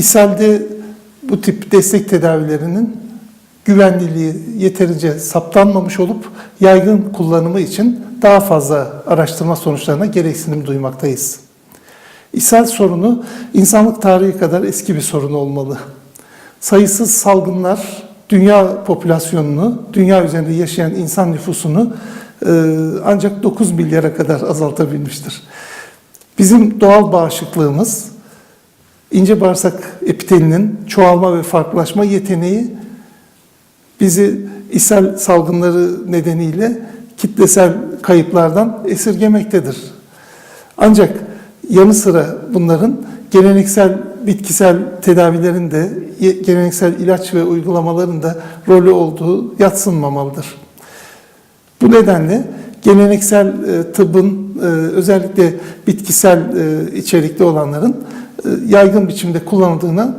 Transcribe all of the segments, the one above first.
İshalde bu tip destek tedavilerinin güvenliliği yeterince saptanmamış olup yaygın kullanımı için daha fazla araştırma sonuçlarına gereksinim duymaktayız. İshal sorunu insanlık tarihi kadar eski bir sorun olmalı. Sayısız salgınlar dünya popülasyonunu, dünya üzerinde yaşayan insan nüfusunu e, ancak 9 milyara kadar azaltabilmiştir. Bizim doğal bağışıklığımız, ince bağırsak epitelinin çoğalma ve farklılaşma yeteneği bizi ishal salgınları nedeniyle kitlesel kayıplardan esirgemektedir. Ancak yanı sıra bunların geleneksel bitkisel tedavilerin de geleneksel ilaç ve uygulamaların da rolü olduğu yatsınmamalıdır. Bu nedenle geleneksel e, tıbbın e, özellikle bitkisel e, içerikli olanların yaygın biçimde kullanıldığına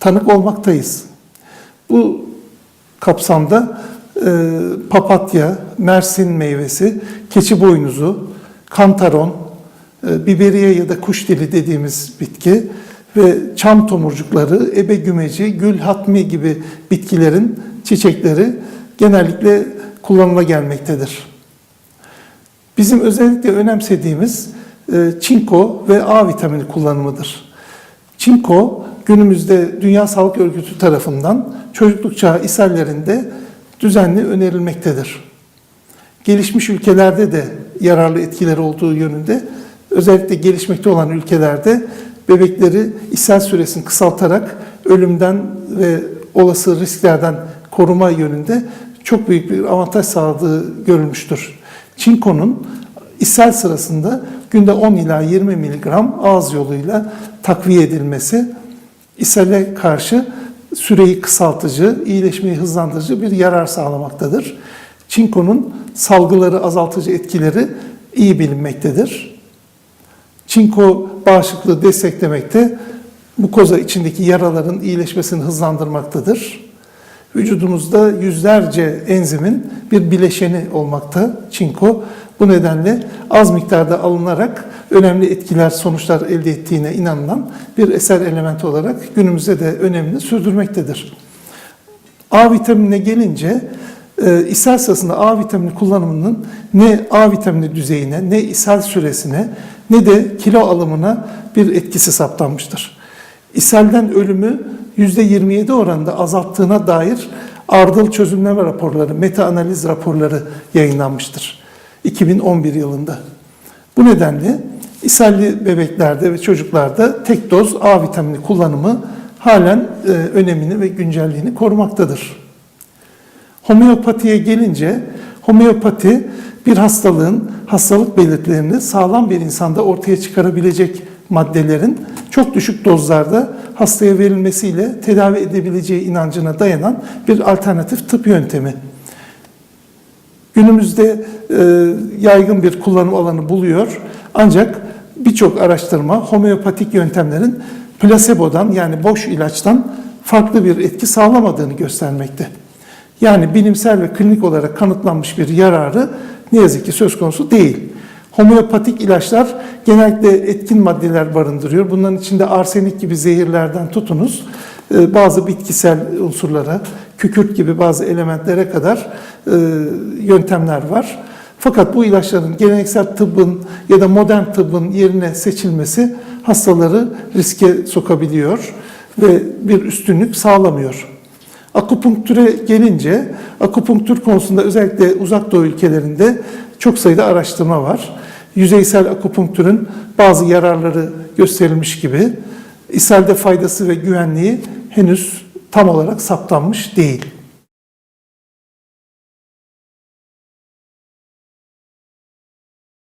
tanık olmaktayız. Bu kapsamda e, papatya, mersin meyvesi, keçi boynuzu, kantaron, e, biberiye ya da kuş dili dediğimiz bitki ve çam tomurcukları, ebe gümeci, gül hatmi gibi bitkilerin çiçekleri genellikle kullanıla gelmektedir. Bizim özellikle önemsediğimiz e, çinko ve A vitamini kullanımıdır. Çinko günümüzde Dünya Sağlık Örgütü tarafından çocukluk çağı ishallerinde düzenli önerilmektedir. Gelişmiş ülkelerde de yararlı etkileri olduğu yönünde özellikle gelişmekte olan ülkelerde bebekleri ishal süresini kısaltarak ölümden ve olası risklerden koruma yönünde çok büyük bir avantaj sağladığı görülmüştür. Çinko'nun ishal sırasında günde 10 ila 20 miligram ağız yoluyla takviye edilmesi ishale karşı süreyi kısaltıcı, iyileşmeyi hızlandırıcı bir yarar sağlamaktadır. Çinko'nun salgıları azaltıcı etkileri iyi bilinmektedir. Çinko bağışıklığı desteklemekte, mukoza içindeki yaraların iyileşmesini hızlandırmaktadır. Vücudumuzda yüzlerce enzimin bir bileşeni olmakta çinko. Bu nedenle az miktarda alınarak önemli etkiler, sonuçlar elde ettiğine inanılan bir eser elementi olarak günümüzde de önemini sürdürmektedir. A vitaminine gelince e, ishal sırasında A vitamini kullanımının ne A vitamini düzeyine, ne ishal süresine, ne de kilo alımına bir etkisi saptanmıştır. İshalden ölümü %27 oranında azalttığına dair ardıl çözümleme raporları, meta analiz raporları yayınlanmıştır 2011 yılında. Bu nedenle ishalli bebeklerde ve çocuklarda tek doz A vitamini kullanımı halen e, önemini ve güncelliğini korumaktadır. Homeopatiye gelince, homeopati bir hastalığın hastalık belirtilerini sağlam bir insanda ortaya çıkarabilecek maddelerin çok düşük dozlarda hastaya verilmesiyle tedavi edebileceği inancına dayanan bir alternatif tıp yöntemi. Günümüzde e, yaygın bir kullanım alanı buluyor. Ancak birçok araştırma homeopatik yöntemlerin plasebodan yani boş ilaçtan farklı bir etki sağlamadığını göstermekte. Yani bilimsel ve klinik olarak kanıtlanmış bir yararı ne yazık ki söz konusu değil. Homeopatik ilaçlar genellikle etkin maddeler barındırıyor. Bunların içinde arsenik gibi zehirlerden tutunuz bazı bitkisel unsurlara, kükürt gibi bazı elementlere kadar e, yöntemler var. Fakat bu ilaçların geleneksel tıbbın ya da modern tıbbın yerine seçilmesi hastaları riske sokabiliyor ve bir üstünlük sağlamıyor. Akupunktüre gelince, akupunktur konusunda özellikle uzak doğu ülkelerinde çok sayıda araştırma var. Yüzeysel akupunktürün bazı yararları gösterilmiş gibi, ishalde faydası ve güvenliği henüz tam olarak saptanmış değil.